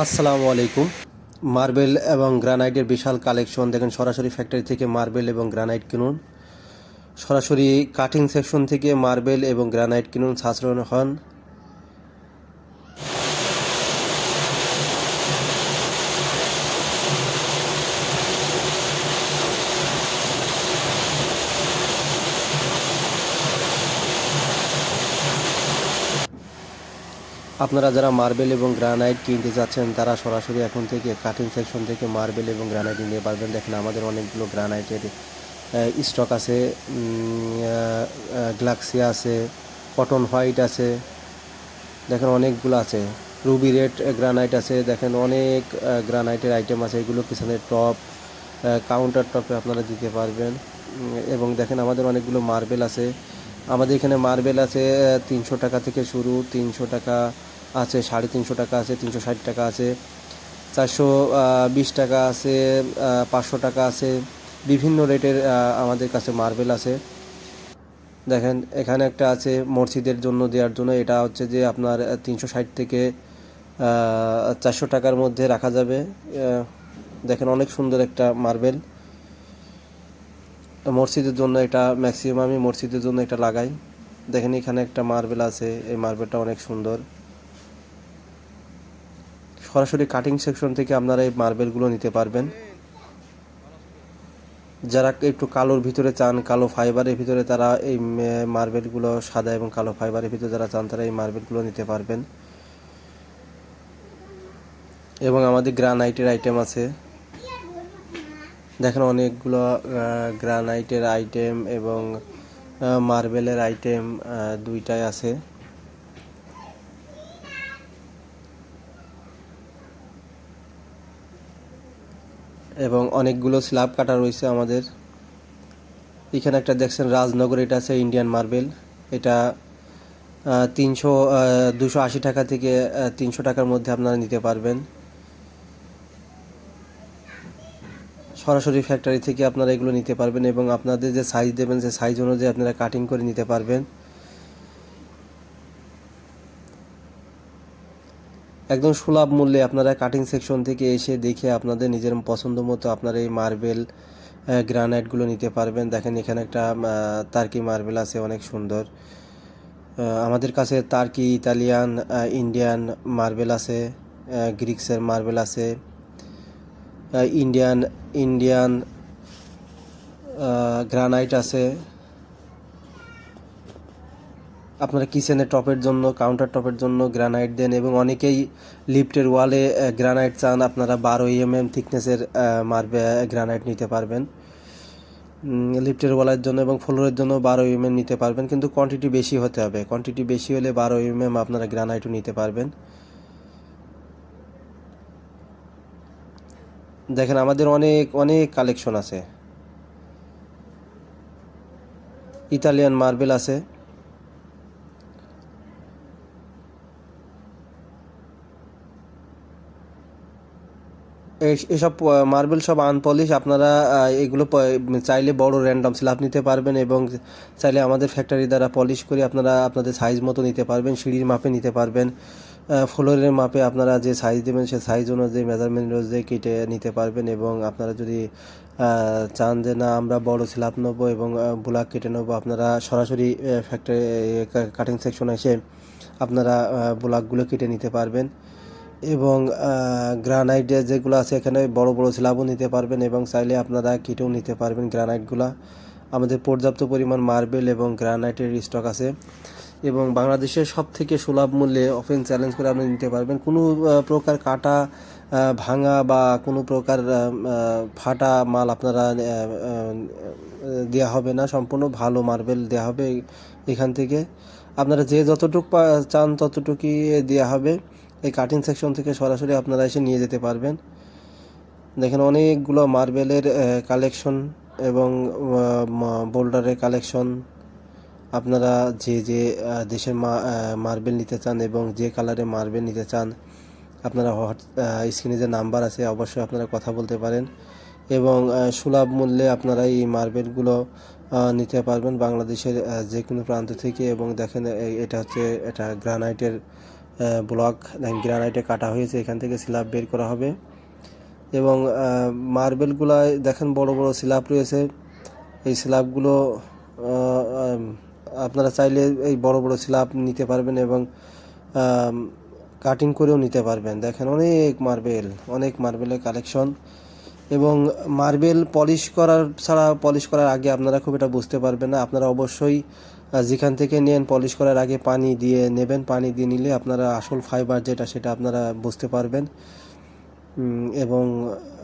আসসালামু আলাইকুম। মার্বেল এবং গ্রানাইটের বিশাল কালেকশন দেখেন, সরাসরি ফ্যাক্টরি থেকে মার্বেল এবং গ্রানাইট কিনুন। সরাসরি কাটিং সেকশন থেকে মার্বেল এবং গ্রানাইট কিনুন, সাশ্রয় হন। আপনারা যারা মার্বেল এবং গ্রানাইট কিনতে যাচ্ছেন, তারা সরাসরি এখন থেকে কাটিং সেকশন থেকে মার্বেল এবং গ্রানাইট নিতে পারবেন। দেখেন আমাদের অনেকগুলো গ্রানাইটের স্টক আছে গ্লাক্সিয়া আছে কটন হোয়াইট আছে, দেখেন অনেকগুলো আছে। রুবি রেড গ্রানাইট আছে, দেখেন অনেক গ্রানাইটের আইটেম আছে। এগুলো পিছনে টপ কাউন্টার টপে আপনারা দিতে পারবেন। এবং দেখেন আমাদের অনেকগুলো মার্বেল আছে। আমাদের এখানে মার্বেল আছে তিনশো টাকা থেকে শুরু, তিনশো টাকা আছে, সাড়ে তিনশো টাকা আছে, তিনশো ষাট টাকা আছে, চারশো বিশ টাকা আছে পাঁচশো টাকা আছে, বিভিন্ন রেটের আমাদের কাছে মার্বেল আছে। দেখেন, এখানে একটা আছে মসজিদের জন্য দেওয়ার জন্য, এটা হচ্ছে যে আপনার তিনশো ষাট থেকে চারশো টাকার মধ্যে রাখা যাবে। দেখেন, অনেক সুন্দর একটা মার্বেল। মসজিদের জন্য এটা ম্যাক্সিমাম আমি মসজিদের জন্য এটা লাগাই। দেখেন, এখানে একটা মার্বেল আছে, এই মার্বেলটা অনেক সুন্দর। সরাসরি কাটিং সেকশন থেকে আপনারা এই মার্বেলগুলো নিতে পারবেন। যারা একটু কালোর ভিতরে চান, কালো ফাইবারের ভিতরে তারা এই মার্বেলগুলো সাদা এবং কালো ফাইবারের ভিতরে যারা চান, তারা এই মার্বেলগুলো নিতে পারবেন। এবং আমাদের গ্রানাইটের আইটেম আছে। দেখেন অনেকগুলো গ্রানাইটের আইটেম এবং মার্বেলের আইটেম দুইটাই আছে। এবং অনেকগুলো স্ল্যাব কাটা রয়েছে আমাদের। এখানে একটা দেখছেন রাজনগর, এটা আছে ইন্ডিয়ান মার্বেল। এটা তিনশো দুশো আশি টাকা থেকে তিনশো টাকার মধ্যে আপনারা নিতে পারবেন। সরাসরি ফ্যাক্টরি থেকে আপনারা এগুলো নিতে পারবেন এবং আপনাদের যে সাইজ দেবেন সেই সাইজ অনুযায়ী আপনারা কাটিং করে নিতে পারবেন। একদম সুলভ মূল্যে আপনারা কাটিং সেকশন থেকে এসে দেখে আপনাদের নিজের পছন্দ মতো আপনারা এই মার্বেল গ্রানাইটগুলো নিতে পারবেন। দেখেন এখানে একটা তার্কি মার্বেল আছে, অনেক সুন্দর। আমাদের কাছে তার্কি ইতালিয়ান ইন্ডিয়ান মার্বেল আছে গ্রিক্সের মার্বেল আছে ইন্ডিয়ান ইন্ডিয়ান গ্রানাইট আছে। আপনারা কিচেনের টপের জন্য কাউন্টার টপের জন্য গ্রানাইট দেন এবং অনেকেই লিফটের ওয়ালে গ্রানাইট চান। আপনারা বারো এমএম থিকনেসের মারবে গ্রানাইট নিতে পারবেন। লিফটের ওয়ালের জন্য এবং ফ্লোরের জন্য বারো এমএম নিতে পারবেন। কিন্তু কোয়ান্টিটি বেশি হতে হবে। কোয়ান্টিটি বেশি হলে বারো এমএম আপনারা গ্রানাইটও নিতে পারবেন। দেখেন, আমাদের অনেক অনেক কালেকশন আছে। ইতালিয়ান মার্বেল আছে। এসব মার্বেল সব আনপলিশ আপনারা এগুলো চাইলে বড় র্যান্ডম স্ল্যাব নিতে পারবেন এবং চাইলে আমাদের ফ্যাক্টরি দ্বারা পলিশ করে আপনারা আপনাদের সাইজ মতো নিতে পারবেন, সিঁড়ির মাপে নিতে পারবেন ফ্লোরের মাপে আপনারা যে সাইজ দেবেন সে সাইজ অনুযায়ী মেজারমেন্ট অনুযায়ী কেটে নিতে পারবেন এবং আপনারা যদি চান যে না, আমরা বড় স্ল্যাব নেব এবং ব্লক কেটে নেব, আপনারা সরাসরি ফ্যাক্টরি কাটিং সেকশন এসে আপনারা ব্লকগুলো কেটে নিতে পারবেন। এবং গ্রানাইট যেগুলো আছে এখানে বড় বড় স্ল্যাবও নিতে পারবেন এবং চাইলে আপনারা কিটেও নিতে পারবেন গ্রানাইটগুলা। আমাদের পর্যাপ্ত পরিমাণ মার্বেল এবং গ্রানাইটের স্টক আছে। এবং বাংলাদেশের সব থেকে সুলভ মূল্যে অফেন চ্যালেঞ্জ করে আপনি নিতে পারবেন। কোনো প্রকার কাটা ভাঙা বা কোনো প্রকার ফাটা মাল আপনারা দেওয়া হবে না। সম্পূর্ণ ভালো মার্বেল দেওয়া হবে এখান থেকে। আপনারা যে যতটুকু চান ততটুকুই দেওয়া হবে। এই কাটিং সেকশন থেকে সরাসরি আপনারা এসে নিয়ে যেতে পারবেন। দেখেন অনেকগুলো মার্বেলের কালেকশন এবং বোল্ডারের কালেকশন আপনারা যে যে দেশের মার্বেল নিতে চান এবং যে কালারে মার্বেল নিতে চান, আপনারা স্ক্রিনে যে নাম্বার আছে অবশ্যই আপনারা কথা বলতে পারেন এবং সুলভ মূল্যে আপনারা এই মার্বেলগুলো নিতে পারবেন বাংলাদেশের যে কোনো প্রান্ত থেকে এবং দেখেন এটা হচ্ছে, এটা গ্রানাইটের ব্লক গ্রানাইটে কাটা হয়েছে, এখান থেকে স্ল্যাব বের করা হবে। এবং মার্বেলগুলায় দেখেন বড় বড় স্ল্যাব রয়েছে। এই স্ল্যাবগুলো আপনারা চাইলে এই বড় বড় স্ল্যাব নিতে পারবেন এবং কাটিং করেও নিতে পারবেন। দেখেন অনেক মার্বেল অনেক মার্বেলের কালেকশন এবং মার্বেল পলিশ করার ছাড়া পলিশ করার আগে আপনারা খুব এটা বুঝতে পারবেন না। আপনারা অবশ্যই যেখান থেকে নেন পলিশ করার আগে পানি দিয়ে নেবেন। পানি দিয়ে নিলে আপনারা আসল ফাইবার যেটা সেটা আপনারা বুঝতে পারবেন। এবং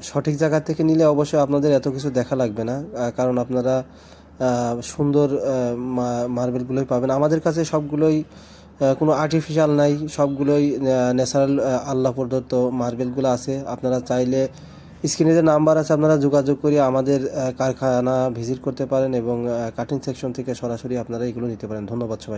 সঠিক জায়গা থেকে নিলে অবশ্যই আপনাদের এত কিছু দেখা লাগবে না। কারণ আপনারা সুন্দর মার্বেলগুলোই পাবেন। আমাদের কাছে সবগুলোই কোনো আর্টিফিশিয়াল নাই। সবগুলোই ন্যাচারাল আল্লাহ প্রদত্ত মার্বেলগুলো আছে। আপনারা চাইলে স্ক্রিনে যে নাম্বার আছে, আপনারা যোগাযোগ করে আমাদের কারখানা ভিজিট করতে পারেন এবং কাটিং সেকশন থেকে সরাসরি আপনারা এগুলো নিতে পারেন। ধন্যবাদ সবাই